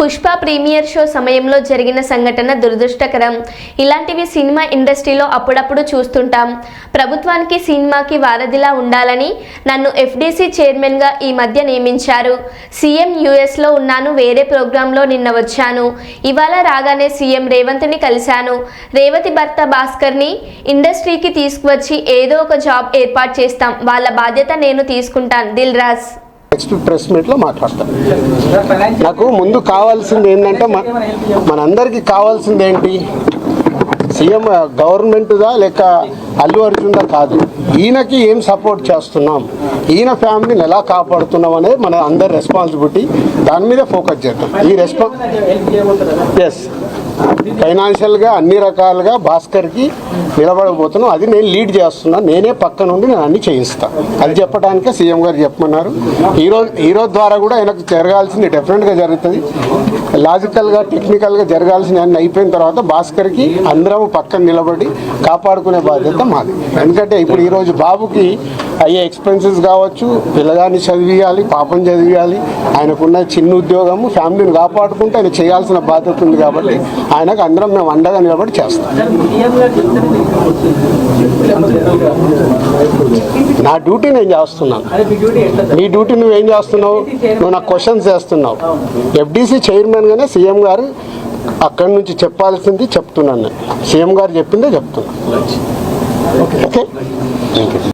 Pushpa premiere show సమయంలో జరిగిన సంఘటన దురదృష్టకరం. ఇలాంటివి సినిమా ఇండస్ట్రీలో అప్పుడప్పుడు చూస్తుంటాం. ప్రభుత్వానికి సినిమాకి వారధిలా ఉండాలని నన్ను ఎఫ్డీసీ చైర్మన్గా ఈ మధ్య నియమించారు. సీఎం యూఎస్లో ఉన్నాను వేరే ప్రోగ్రాంలో నిన్న వచ్చాను. ఇవాళ రాగానే సీఎం రేవంత్ని కలిశాను. రేవతి భర్త భాస్కర్ని ఇండస్ట్రీకి తీసుకువచ్చి ఏదో ఒక జాబ్ ఏర్పాటు చేస్తాం. వాళ్ళ బాధ్యత నేను తీసుకుంటాను. దిల్ రాజ్. నెక్స్ట్ ప్రెస్ మీట్లో మాట్లాడతాం. నాకు ముందు కావాల్సింది ఏంటంటే మన మనందరికీ కావాల్సింది ఏంటి? సీఎం గవర్నమెంట్దా లేక అల్లు అర్జున్దా కాదు. ఈయనకి ఏం సపోర్ట్ చేస్తున్నాం? ఈయన ఫ్యామిలీని ఎలా కాపాడుతున్నాం అనేది మన అందరి రెస్పాన్సిబిలిటీ దాని మీద ఫోకస్ చేద్దాం. ఈ రెస్పాన్స్ ఎస్ ఫైనాన్షియల్గా అన్ని రకాలుగా భాస్కర్కి నిలబడబోతున్నాం. అది నేను లీడ్ చేస్తున్నాను నేనే పక్క నుండి నేను అన్ని చేయిస్తాను అది చెప్పడానికే సీఎం గారు చెప్పమన్నారు. ఈరోజు ఈరోజు ద్వారా కూడా ఆయనకు జరగాల్సింది డెఫినెట్గా జరుగుతుంది. లాజికల్గా టెక్నికల్గా జరగాల్సిన అన్ని అయిపోయిన తర్వాత భాస్కర్కి అందరం పక్కన నిలబడి కాపాడుకునే బాధ్యత మాది. ఎందుకంటే ఇప్పుడు ఈరోజు బాబుకి అయ్యే ఎక్స్పెన్సెస్ కావచ్చు పిల్లగాన్ని చదివియాలి పాపం చదివియాలి ఆయనకున్న చిన్న ఉద్యోగము ఫ్యామిలీని కాపాడుకుంటూ ఆయన చేయాల్సిన బాధ్యత ఉంది కాబట్టి ఆయనకు అందరం మేము అండగా నిలబడి చేస్తాం. నా డ్యూటీ నేను చేస్తున్నాను. నీ డ్యూటీ నువ్వేం చేస్తున్నావు? నువ్వు నాకు క్వశ్చన్స్ చేస్తున్నావు. ఎఫ్డీసీ చైర్మన్గానే సీఎం గారు అక్కడి నుంచి చెప్పాల్సింది చెప్తున్నాను నేను. సీఎం గారు చెప్పిందే చెప్తున్నాను. ఓకే